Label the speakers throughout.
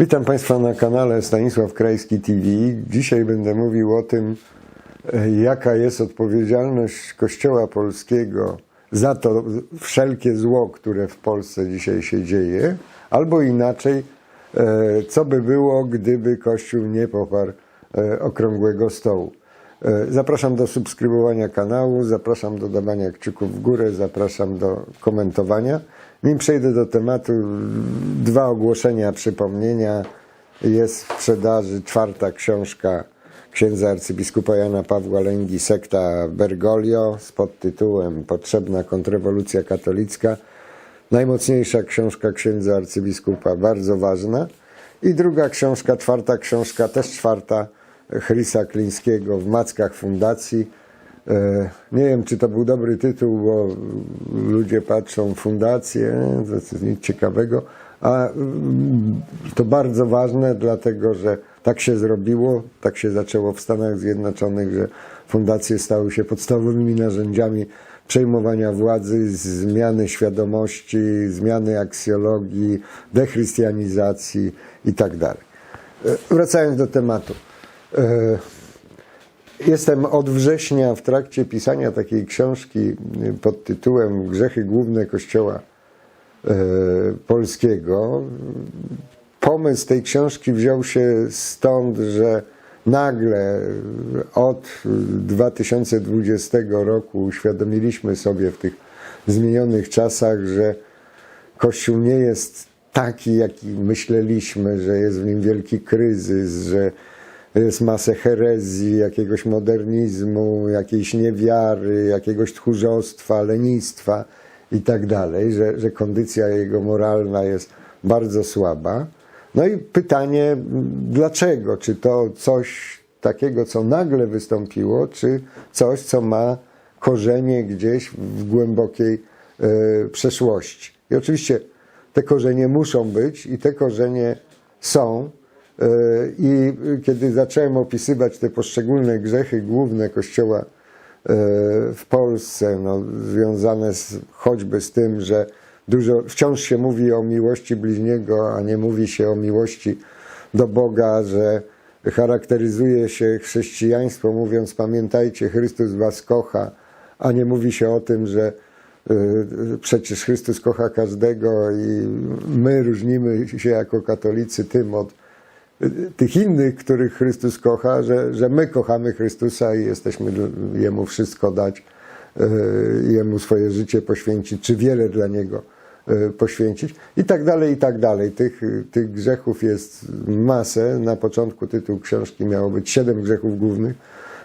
Speaker 1: Witam Państwa na kanale Stanisław Krajski TV. Dzisiaj będę mówił o tym, e, jaka jest odpowiedzialność Kościoła Polskiego za to wszelkie zło, które w Polsce dzisiaj się dzieje, albo inaczej, e, co by było, gdyby Kościół nie poparł e, okrągłego stołu. Zapraszam do subskrybowania kanału, zapraszam do dawania kciuków w górę, zapraszam do komentowania. Nim przejdę do tematu, dwa ogłoszenia, przypomnienia. Jest w sprzedaży czwarta książka księdza arcybiskupa Jana Pawła Lęgi, sekta Bergoglio z podtytułem Potrzebna kontrrewolucja katolicka. Najmocniejsza książka księdza arcybiskupa, bardzo ważna. I druga książka, czwarta książka, też czwarta, Chrisa Klińskiego w Mackach Fundacji. E, Nie wiem, czy to był dobry tytuł, bo ludzie patrzą fundację, to jest nic ciekawego, a mm, to bardzo ważne, dlatego że tak się zrobiło, tak się zaczęło w Stanach Zjednoczonych, że fundacje stały się podstawowymi narzędziami przejmowania władzy, zmiany świadomości, zmiany aksjologii, dechrystianizacji itd. E, Wracając do tematu. Jestem od września w trakcie pisania takiej książki pod tytułem Grzechy główne Kościoła e, Polskiego. Pomysł tej książki wziął się stąd, że nagle od 2020 roku uświadomiliśmy sobie w tych zmienionych czasach, że Kościół nie jest taki, jaki myśleliśmy, że jest w nim wielki kryzys, że jest masę herezji, jakiegoś modernizmu, jakiejś niewiary, jakiegoś tchórzostwa, lenistwa i tak dalej, że, że kondycja jego moralna jest bardzo słaba. No i pytanie, dlaczego? Czy to coś takiego, co nagle wystąpiło, czy coś, co ma korzenie gdzieś w głębokiej e, przeszłości? I oczywiście te korzenie muszą być i te korzenie są. E, I kiedy zacząłem opisywać te poszczególne grzechy główne Kościoła e, w Polsce, no, związane z, choćby z tym, że dużo, wciąż się mówi o miłości bliźniego, a nie mówi się o miłości do Boga, że charakteryzuje się chrześcijaństwo mówiąc pamiętajcie, Chrystus was kocha, a nie mówi się o tym, że y, przecież Chrystus kocha każdego i my różnimy się jako katolicy tym od tych innych, których Chrystus kocha, że, że my kochamy Chrystusa i jesteśmy Jemu wszystko dać, y, Jemu swoje życie poświęcić, czy wiele dla Niego y, poświęcić i tak dalej, i tak dalej. Tych, tych grzechów jest masę. Na początku tytuł książki miało być siedem grzechów głównych,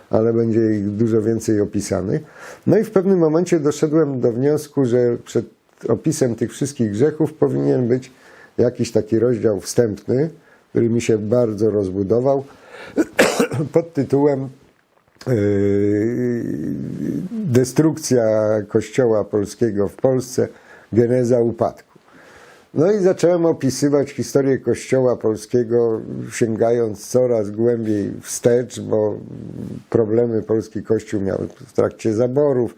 Speaker 1: ale będzie ich dużo więcej opisanych. No i w pewnym momencie doszedłem do wniosku, że przed opisem tych wszystkich grzechów powinien być jakiś taki rozdział wstępny, który mi się bardzo rozbudował, pod tytułem yy, Destrukcja Kościoła Polskiego w Polsce, geneza upadku. No i zacząłem opisywać historię Kościoła Polskiego, sięgając coraz głębiej wstecz, bo problemy polski Kościół miał w trakcie zaborów,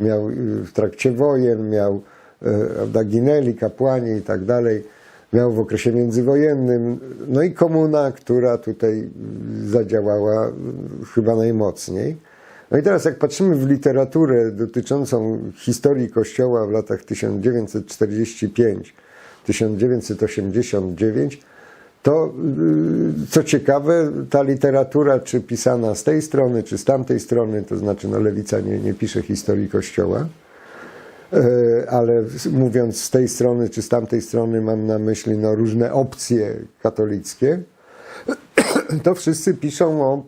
Speaker 1: miał w trakcie wojen, miał e, ginęli, kapłani i tak dalej, miał w okresie międzywojennym, no i komuna, która tutaj zadziałała chyba najmocniej. No i teraz jak patrzymy w literaturę dotyczącą historii Kościoła w latach 1945 1989, to y, co ciekawe, ta literatura, czy pisana z tej strony, czy z tamtej strony, to znaczy no, lewica nie, nie pisze historii Kościoła, ale mówiąc z tej strony, czy z tamtej strony, mam na myśli no, różne opcje katolickie, to wszyscy piszą o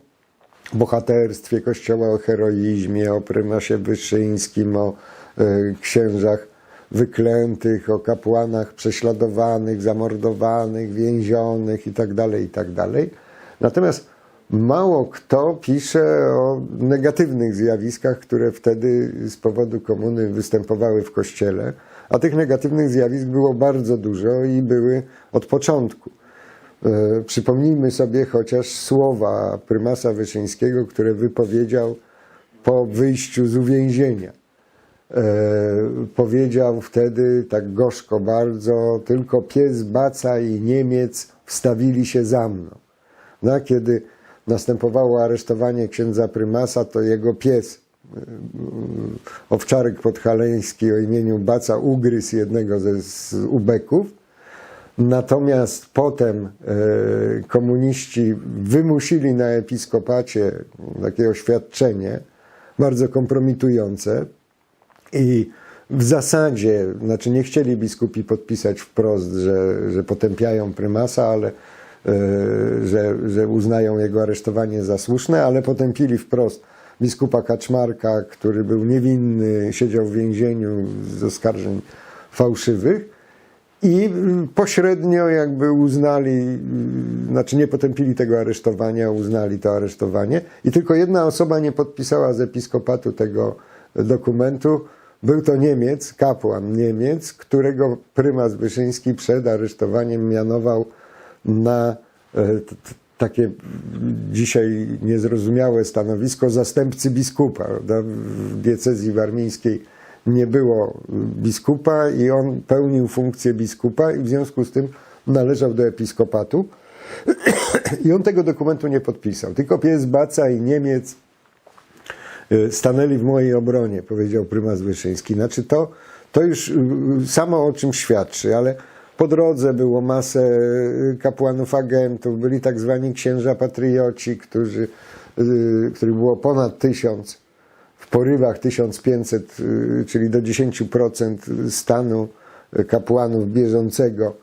Speaker 1: bohaterstwie Kościoła, o heroizmie, o prymasie Wyszyńskim, o e, księżach wyklętych, o kapłanach prześladowanych, zamordowanych, więzionych itd., itd. Natomiast mało kto pisze o negatywnych zjawiskach, które wtedy z powodu komuny występowały w Kościele, a tych negatywnych zjawisk było bardzo dużo i były od początku. E, Przypomnijmy sobie chociaż słowa prymasa Wyszyńskiego, które wypowiedział po wyjściu z uwięzienia. e, powiedział wtedy tak gorzko bardzo, tylko pies Baca i Niemiec wstawili się za mną. No, kiedy następowało aresztowanie księdza prymasa, to jego pies, e, owczarek podhaleński o imieniu Baca, ugryzł jednego ze z ubeków. Natomiast potem e, komuniści wymusili na episkopacie takie oświadczenie bardzo kompromitujące i w zasadzie, znaczy nie chcieli biskupi podpisać wprost, że, że potępiają prymasa, ale że, że uznają jego aresztowanie za słuszne, ale potępili wprost biskupa Kaczmarka, który był niewinny, siedział w więzieniu z oskarżeń fałszywych. I pośrednio jakby uznali, znaczy nie potępili tego aresztowania, uznali to aresztowanie. I tylko jedna osoba nie podpisała z episkopatu tego dokumentu. Był to Niemiec, kapłan Niemiec, którego prymas Wyszyński przed aresztowaniem mianował na e, takie dzisiaj niezrozumiałe stanowisko zastępcy biskupa. W diecezji warmińskiej nie było biskupa i on pełnił funkcję biskupa i w związku z tym należał do episkopatu. I on tego dokumentu nie podpisał. Tylko pies Baca i Niemiec y, stanęli w mojej obronie, powiedział prymas Wyszyński. Znaczy to, to już y, samo o czym świadczy, ale po drodze było masę y, kapłanów agentów, byli tak zwani księża patrioci, którzy, y, których było ponad tysiąc, w porywach 1500, y, czyli do 10% stanu kapłanów bieżącego,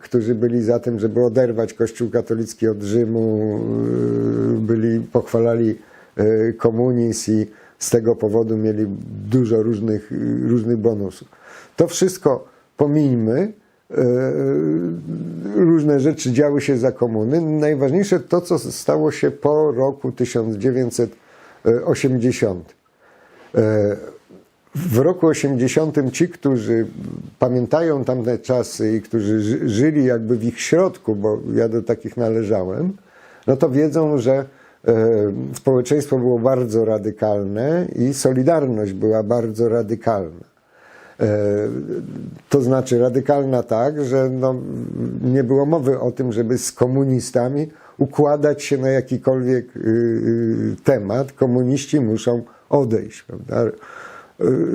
Speaker 1: którzy byli za tym, żeby oderwać Kościół katolicki od Rzymu, byli, pochwalali komunizm i z tego powodu mieli dużo różnych, różnych bonusów. To wszystko pomińmy. E, Różne rzeczy działy się za komuny. Najważniejsze to, co stało się po roku 1980. E, W roku 80 ci, którzy pamiętają tamte czasy i którzy ży- żyli jakby w ich środku, bo ja do takich należałem, no to wiedzą, że e, społeczeństwo było bardzo radykalne i solidarność była bardzo radykalna. E, To znaczy radykalna tak, że no, nie było mowy o tym, żeby z komunistami układać się na jakikolwiek y, y, temat. Komuniści muszą odejść. Prawda? Y,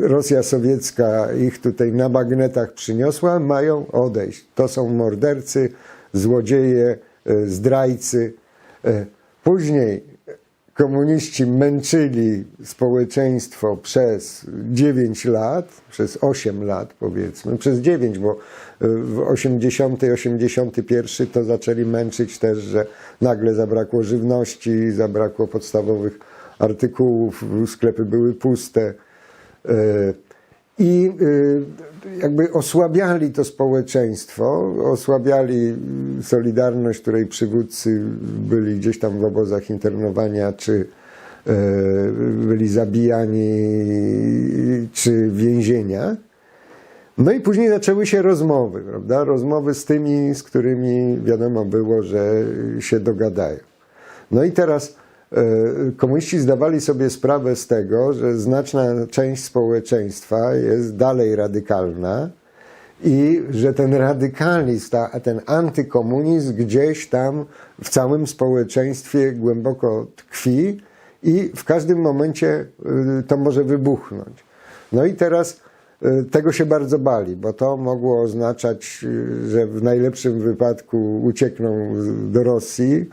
Speaker 1: Rosja sowiecka ich tutaj na bagnetach przyniosła, mają odejść. To są mordercy, złodzieje, y, zdrajcy. E, Później komuniści męczyli społeczeństwo przez 9 lat, przez 8 lat powiedzmy, przez 9, bo y, w 80, 81 to zaczęli męczyć też, że nagle zabrakło żywności, zabrakło podstawowych artykułów, sklepy były puste. Y, I y, jakby osłabiali to społeczeństwo, osłabiali Solidarność, której przywódcy byli gdzieś tam w obozach internowania, czy e, byli zabijani, czy w więzieniach. No i później zaczęły się rozmowy, prawda? Rozmowy z tymi, z którymi wiadomo było, że się dogadają. No i teraz komuniści zdawali sobie sprawę z tego, że znaczna część społeczeństwa jest dalej radykalna i że ten radykalizm, ten antykomunizm gdzieś tam w całym społeczeństwie głęboko tkwi i w każdym momencie y, to może wybuchnąć. No i teraz y, tego się bardzo bali, bo to mogło oznaczać, że w najlepszym wypadku uciekną do Rosji,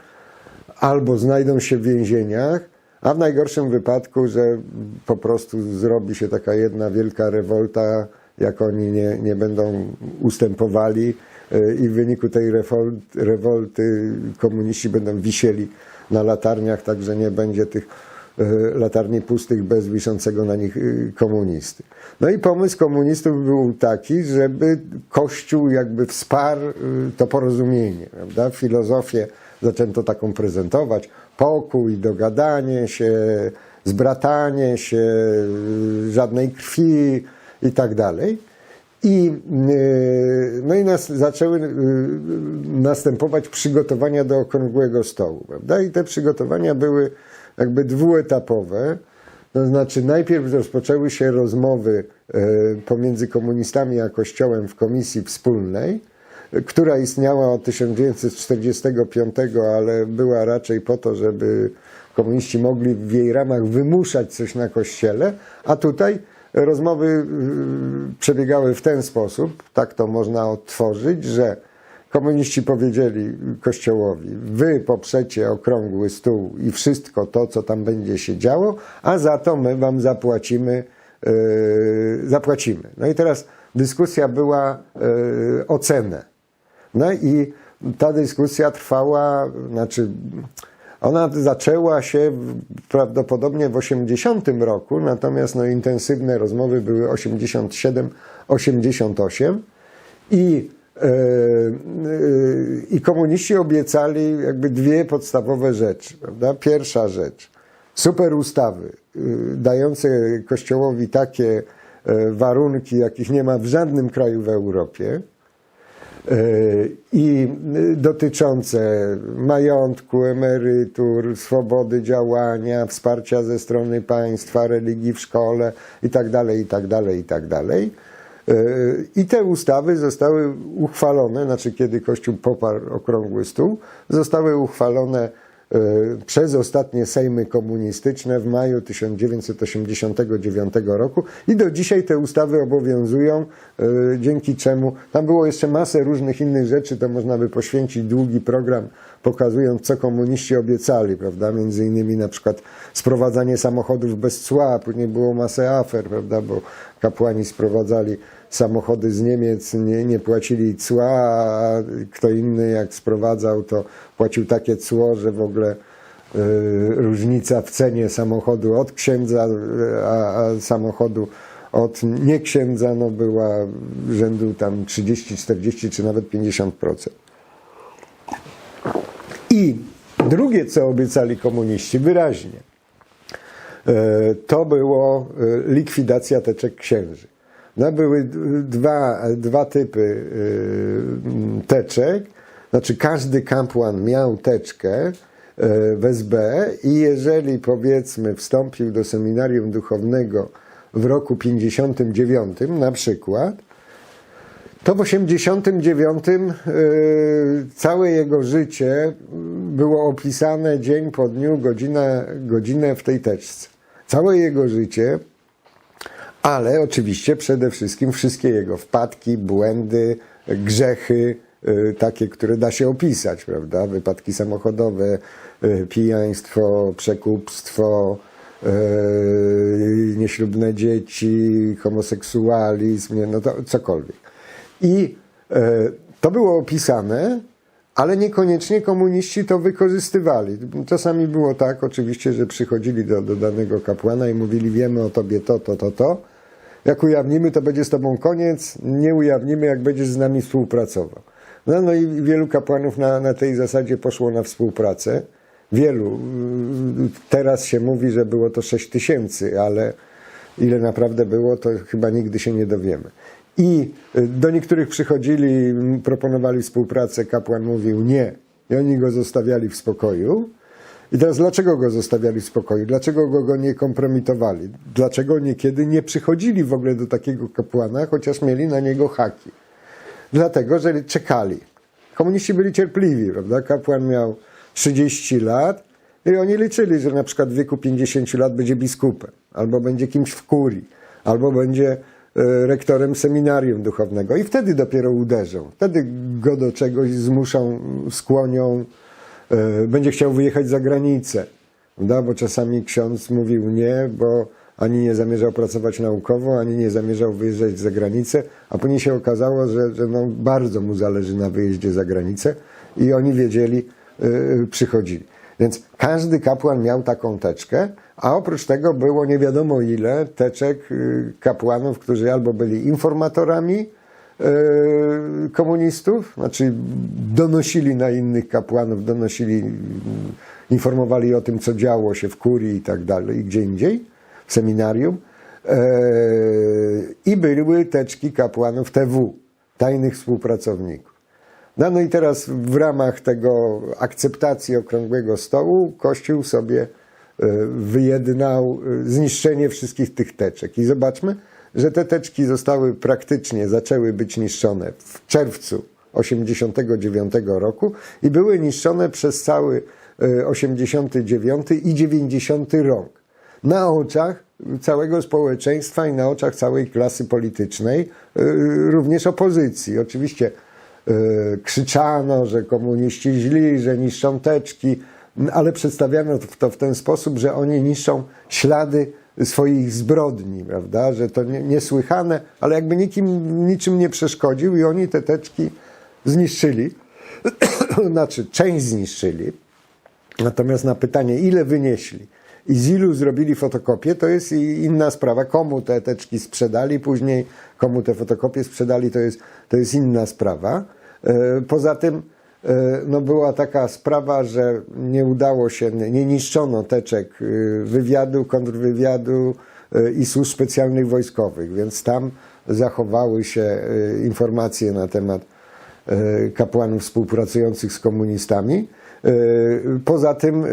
Speaker 1: albo znajdą się w więzieniach, a w najgorszym wypadku, że po prostu zrobi się taka jedna wielka rewolta, jak oni nie, nie będą ustępowali y, i w wyniku tej rewol- rewolty komuniści będą wisieli na latarniach, tak że nie będzie tych y, latarni pustych bez wiszącego na nich y, komunisty. No i pomysł komunistów był taki, żeby Kościół jakby wsparł to porozumienie, prawda? Filozofię zaczęto taką prezentować, pokój, dogadanie się, zbratanie się, y, żadnej krwi i tak dalej. I, y, no i nas, zaczęły y, następować przygotowania do okrągłego stołu. Prawda? I te przygotowania były jakby dwuetapowe. To znaczy, najpierw rozpoczęły się rozmowy pomiędzy komunistami a Kościołem w komisji wspólnej, która istniała od 1945, ale była raczej po to, żeby komuniści mogli w jej ramach wymuszać coś na Kościele, a tutaj rozmowy y, przebiegały w ten sposób, tak to można odtworzyć, że komuniści powiedzieli Kościołowi, wy poprzecie okrągły stół i wszystko to, co tam będzie się działo, a za to my wam zapłacimy, yy, zapłacimy. No i teraz dyskusja była yy, o cenę. No i ta dyskusja trwała, znaczy ona zaczęła się prawdopodobnie w 80 roku, natomiast no, intensywne rozmowy były 87-88 i, e, e, i komuniści obiecali jakby dwie podstawowe rzeczy. Prawda? Pierwsza rzecz, super ustawy y, dające Kościołowi takie e, warunki, jakich nie ma w żadnym kraju w Europie, i dotyczące majątku, emerytur, swobody działania, wsparcia ze strony państwa, religii w szkole itd., itd., itd. I te ustawy zostały uchwalone, znaczy kiedy Kościół poparł okrągły stół, zostały uchwalone przez ostatnie sejmy komunistyczne w maju 1989 roku i do dzisiaj te ustawy obowiązują, e, dzięki czemu tam było jeszcze masę różnych innych rzeczy, to można by poświęcić długi program pokazując, co komuniści obiecali, prawda? Między innymi na przykład sprowadzanie samochodów bez cła, później było masę afer, prawda? Bo kapłani sprowadzali samochody z Niemiec, nie, nie płacili cła, a kto inny jak sprowadzał, to płacił takie cło, że w ogóle y, różnica w cenie samochodu od księdza, y, a, a samochodu od nie księdza no była rzędu tam 30, 40 czy nawet 50%. I drugie, co obiecali komuniści wyraźnie, e, to było e, likwidacja teczek księży. No, były dwa, dwa typy e, teczek, znaczy każdy kapłan miał teczkę e, w SB i jeżeli powiedzmy wstąpił do seminarium duchownego w roku 59 na przykład, to w 89 y, całe jego życie było opisane dzień po dniu, godzinę, godzinę w tej teczce. Całe jego życie, ale oczywiście przede wszystkim wszystkie jego wpadki, błędy, grzechy, y, takie, które da się opisać, prawda? Wypadki samochodowe, y, pijaństwo, przekupstwo, y, nieślubne dzieci, homoseksualizm, no to cokolwiek. I to było opisane, ale niekoniecznie komuniści to wykorzystywali. Czasami było tak, oczywiście, że przychodzili do, do danego kapłana i mówili: Wiemy o tobie to, to, to, to. Jak ujawnimy, to będzie z tobą koniec. Nie ujawnimy, jak będziesz z nami współpracował. No, no i wielu kapłanów na, na tej zasadzie poszło na współpracę. Wielu. Teraz się mówi, że było to 6 tysięcy, ale ile naprawdę było, to chyba nigdy się nie dowiemy. I y, do niektórych przychodzili, proponowali współpracę, kapłan mówił nie. I oni go zostawiali w spokoju. I teraz dlaczego go zostawiali w spokoju? Dlaczego go, go nie kompromitowali? Dlaczego niekiedy nie przychodzili w ogóle do takiego kapłana, chociaż mieli na niego haki? Dlatego, że czekali. Komuniści byli cierpliwi, prawda? Kapłan miał 30 lat i oni liczyli, że na przykład w wieku 50 lat będzie biskupem, albo będzie kimś w kurii, albo będzie rektorem seminarium duchownego i wtedy dopiero uderzą. Wtedy go do czegoś zmuszą, skłonią, e, będzie chciał wyjechać za granicę. Prawda? Bo czasami ksiądz mówił nie, bo ani nie zamierzał pracować naukowo, ani nie zamierzał wyjeżdżać za granicę, a później się okazało, że, że no bardzo mu zależy na wyjeździe za granicę i oni wiedzieli, yy, przychodzili. Więc każdy kapłan miał taką teczkę, a oprócz tego było nie wiadomo ile teczek yy, kapłanów, którzy albo byli informatorami yy, komunistów, znaczy donosili na innych kapłanów, donosili, yy, informowali o tym, co działo się w kurii i tak dalej, i gdzie indziej, w seminarium. Yy, I były teczki kapłanów TW, tajnych współpracowników. No, no i teraz w ramach tego akceptacji okrągłego stołu Kościół sobie wyjednał e, zniszczenie wszystkich tych teczek. I zobaczmy, że te teczki zostały praktycznie, zaczęły być niszczone w czerwcu 89 roku i były niszczone przez cały e, 89 i 90 rok. Na oczach całego społeczeństwa i na oczach całej klasy politycznej, e, również opozycji. Oczywiście e, krzyczano, że komuniści źli, że niszczą teczki, ale przedstawiano to w ten sposób, że oni niszczą ślady swoich zbrodni, prawda? Że to nie- niesłychane, ale jakby nikim, niczym nie przeszkodził i oni te teczki zniszczyli. znaczy, część zniszczyli. Natomiast na pytanie, ile wynieśli i z ilu zrobili fotokopię, to jest inna sprawa. Komu te teczki sprzedali później, komu te fotokopie sprzedali, to jest, to jest inna sprawa. E, Poza tym e, no była taka sprawa, że nie udało się, nie niszczono teczek e, wywiadu, kontrwywiadu i służb specjalnych wojskowych, więc tam zachowały się informacje na temat kapłanów współpracujących z komunistami. Poza tym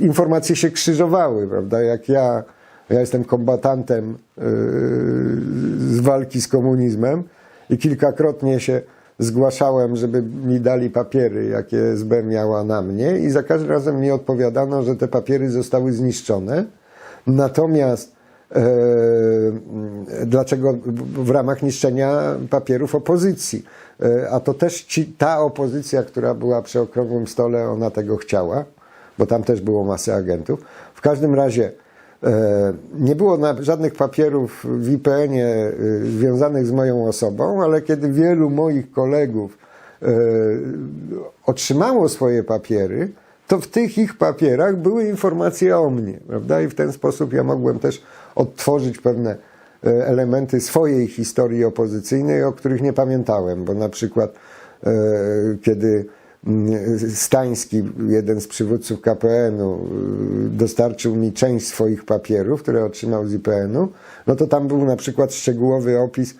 Speaker 1: informacje się krzyżowały, prawda? Jak ja, ja jestem kombatantem e, z walki z komunizmem i kilkakrotnie się zgłaszałem, żeby mi dali papiery, jakie SB miała na mnie i za każdym razem mi odpowiadano, że te papiery zostały zniszczone. Natomiast e, dlaczego w ramach niszczenia papierów opozycji. E, A to też ci, ta opozycja, która była przy okrągłym stole, ona tego chciała, bo tam też było masę agentów. W każdym razie e, nie było żadnych papierów w IPN-ie e, związanych z moją osobą, ale kiedy wielu moich kolegów e, otrzymało swoje papiery, to w tych ich papierach były informacje o mnie, prawda? I w ten sposób ja mogłem też odtworzyć pewne elementy swojej historii opozycyjnej, o których nie pamiętałem, bo na przykład kiedy Stański, jeden z przywódców KPN-u, y, dostarczył mi część swoich papierów, które otrzymał z IPN-u, no to tam był na przykład szczegółowy opis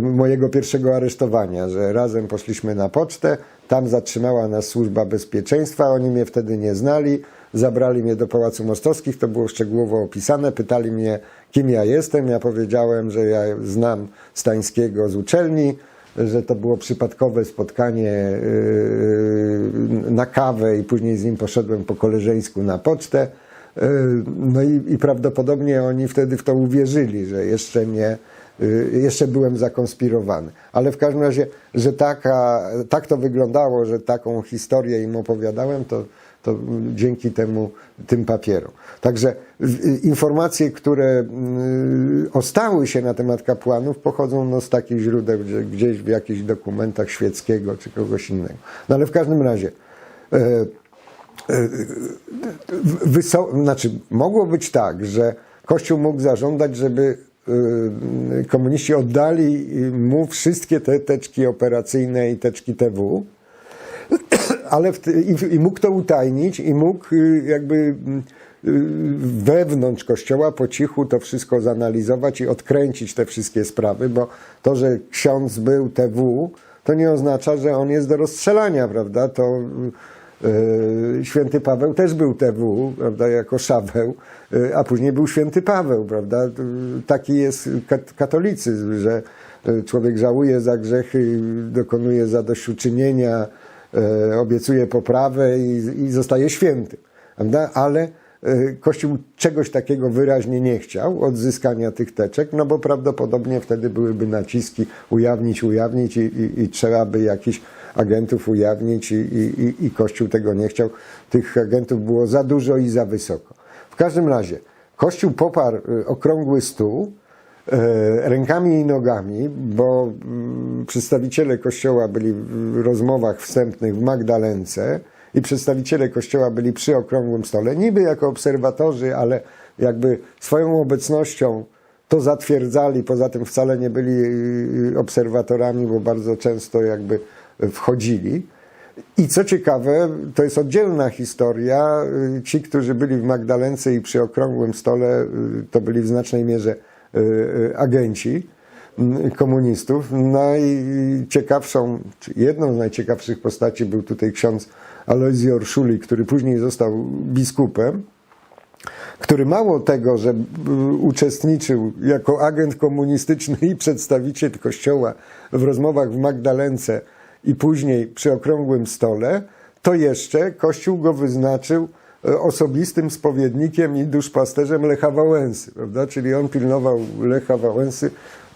Speaker 1: mojego pierwszego aresztowania, że razem poszliśmy na pocztę, tam zatrzymała nas służba bezpieczeństwa, oni mnie wtedy nie znali, zabrali mnie do Pałacu Mostowskich, to było szczegółowo opisane, pytali mnie, kim ja jestem, ja powiedziałem, że ja znam Stańskiego z uczelni, że to było przypadkowe spotkanie yy, na kawę i później z nim poszedłem po koleżeńsku na pocztę. Yy, No i, i prawdopodobnie oni wtedy w to uwierzyli, że jeszcze nie, yy, jeszcze byłem zakonspirowany. Ale w każdym razie, że taka, tak to wyglądało, że taką historię im opowiadałem, to, to dzięki temu, tym papierom. Także informacje, które mm, ostały się na temat kapłanów, pochodzą no, z takich źródeł, gdzie, gdzieś w jakichś dokumentach świeckiego czy kogoś innego. No ale w każdym razie, e, wyso- znaczy, mogło być tak, że Kościół mógł zażądać, żeby y, komuniści oddali mu wszystkie te teczki operacyjne i teczki TW, ale ty- i, i mógł to utajnić i mógł y, jakby mm, y, wewnątrz kościoła po cichu to wszystko zanalizować i odkręcić te wszystkie sprawy, bo to, że ksiądz był TW, to nie oznacza, że on jest do rozstrzelania, prawda? To y, święty Paweł też był TW, prawda, jako Szaweł, y, a później był święty Paweł, prawda? Y, Taki jest kat- katolicyzm, że y, człowiek żałuje za grzechy, dokonuje zadośćuczynienia, obiecuje poprawę i, i zostaje święty. Prawda? Ale e, Kościół czegoś takiego wyraźnie nie chciał, odzyskania tych teczek, no bo prawdopodobnie wtedy byłyby naciski ujawnić, ujawnić i, i, i trzeba by jakichś agentów ujawnić i, i, i- Kościół tego nie chciał. Tych agentów było za dużo i za wysoko. W każdym razie Kościół poparł e, okrągły stół, e, rękami i nogami, bo mm, przedstawiciele Kościoła byli w rozmowach wstępnych w Magdalence i przedstawiciele Kościoła byli przy okrągłym stole, niby jako obserwatorzy, ale jakby swoją obecnością to zatwierdzali, poza tym wcale nie byli y, obserwatorami, bo bardzo często jakby wchodzili. I co ciekawe, to jest oddzielna historia. Y, Ci, którzy byli w Magdalence i przy okrągłym stole, y, to byli w znacznej mierze y, y, agenci. mm, komunistów. Najciekawszą, jedną z najciekawszych postaci był tutaj ksiądz Alojzy Orszuli, który później został biskupem który mało tego, że y, uczestniczył jako agent komunistyczny i przedstawiciel kościoła w rozmowach w Magdalence i później przy okrągłym stole, to jeszcze Kościół go wyznaczył osobistym spowiednikiem i duszpasterzem Lecha Wałęsy, prawda? Czyli on pilnował Lecha Wałęsy,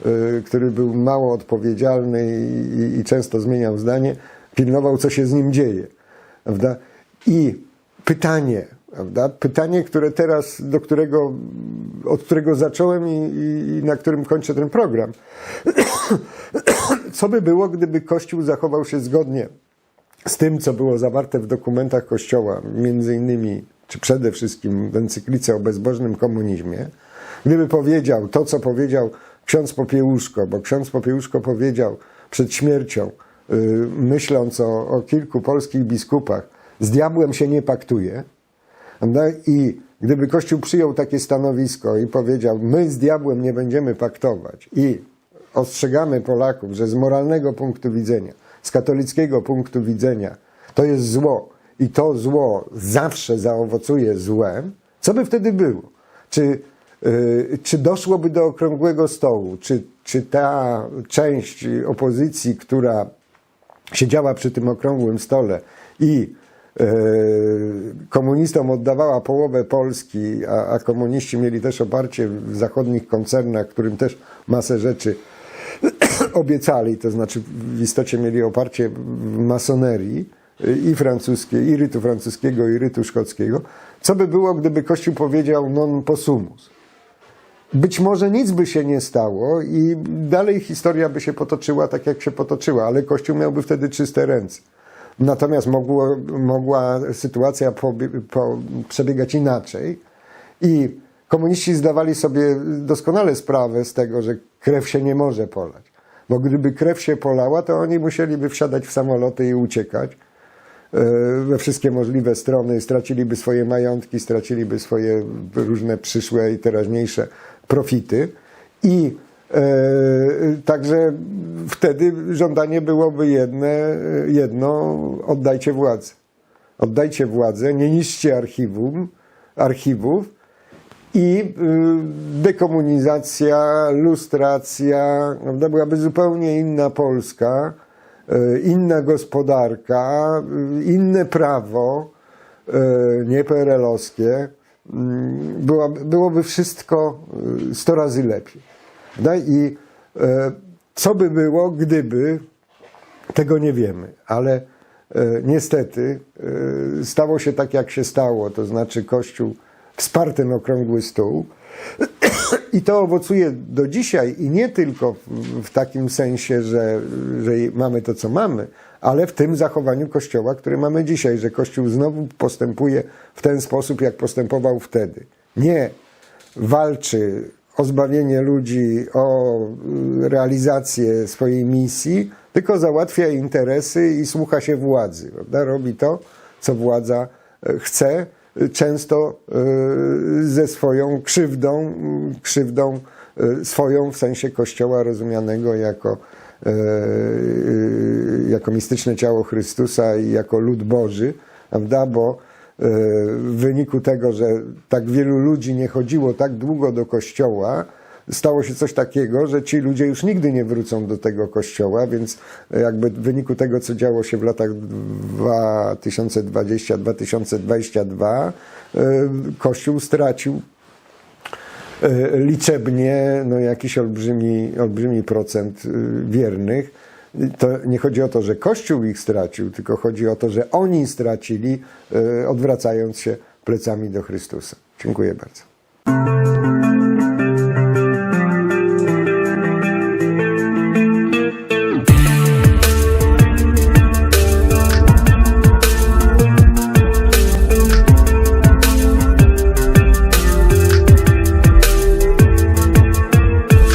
Speaker 1: e, który był mało odpowiedzialny i, i często zmieniał zdanie, pilnował, co się z nim dzieje, prawda? I pytanie, prawda? Pytanie, które teraz, do którego, od którego zacząłem i, i, i na którym kończę ten program. Co by było, gdyby Kościół zachował się zgodnie z tym, co było zawarte w dokumentach Kościoła, między innymi, czy przede wszystkim w encyklice o bezbożnym komunizmie, gdyby powiedział to, co powiedział ksiądz Popiełuszko, bo ksiądz Popiełuszko powiedział przed śmiercią, yy, myśląc o, o kilku polskich biskupach, z diabłem się nie paktuje, prawda? i gdyby Kościół przyjął takie stanowisko i powiedział, my z diabłem nie będziemy paktować i ostrzegamy Polaków, że z moralnego punktu widzenia, z katolickiego punktu widzenia, to jest zło i to zło zawsze zaowocuje złem, co by wtedy było? Czy, yy, czy doszłoby do okrągłego stołu? Czy, czy ta część opozycji, która siedziała przy tym okrągłym stole i yy, komunistom oddawała połowę Polski, a, a komuniści mieli też oparcie w zachodnich koncernach, którym też masę rzeczy obiecali, to znaczy w istocie mieli oparcie masonerii i francuskiej, i rytu francuskiego, i rytu szkockiego. Co by było, gdyby Kościół powiedział non possumus? Być może nic by się nie stało i dalej historia by się potoczyła tak, jak się potoczyła, ale Kościół miałby wtedy czyste ręce. Natomiast mogło, mogła sytuacja po, po, przebiegać inaczej i komuniści zdawali sobie doskonale sprawę z tego, że krew się nie może polać. Bo gdyby krew się polała, to oni musieliby wsiadać w samoloty i uciekać e, we wszystkie możliwe strony, straciliby swoje majątki, straciliby swoje różne przyszłe i teraźniejsze profity. I e, także wtedy żądanie byłoby jedne, jedno, oddajcie władzę. Oddajcie władzę, nie niszczcie archiwum, archiwów, i y, dekomunizacja, lustracja, prawda? byłaby zupełnie inna Polska, y, inna gospodarka, y, inne prawo, nie PRL-owskie. Byłoby, byłoby wszystko sto razy lepiej. Prawda? I co by było, gdyby, tego nie wiemy, ale niestety stało się tak, jak się stało, to znaczy Kościół wsparł ten okrągły stół. I to owocuje do dzisiaj i nie tylko w, takim sensie, że, że mamy to, co mamy, ale w tym zachowaniu Kościoła, które mamy dzisiaj, że Kościół znowu postępuje w ten sposób, jak postępował wtedy. Nie walczy o zbawienie ludzi, o realizację swojej misji, tylko załatwia interesy i słucha się władzy. Prawda? Robi to, co władza chce często e, ze swoją krzywdą, krzywdą e, swoją w sensie Kościoła rozumianego jako, e, jako mistyczne ciało Chrystusa i jako lud Boży, prawda? Bo w wyniku tego, że tak wielu ludzi nie chodziło tak długo do Kościoła, stało się coś takiego, że ci ludzie już nigdy nie wrócą do tego kościoła, więc jakby w wyniku tego, co działo się w latach 2020-2022, kościół stracił e, liczebnie no, jakiś olbrzymi, olbrzymi procent e, wiernych. To nie chodzi o to, że Kościół ich stracił, tylko chodzi o to, że oni stracili, e, odwracając się plecami do Chrystusa. Dziękuję bardzo.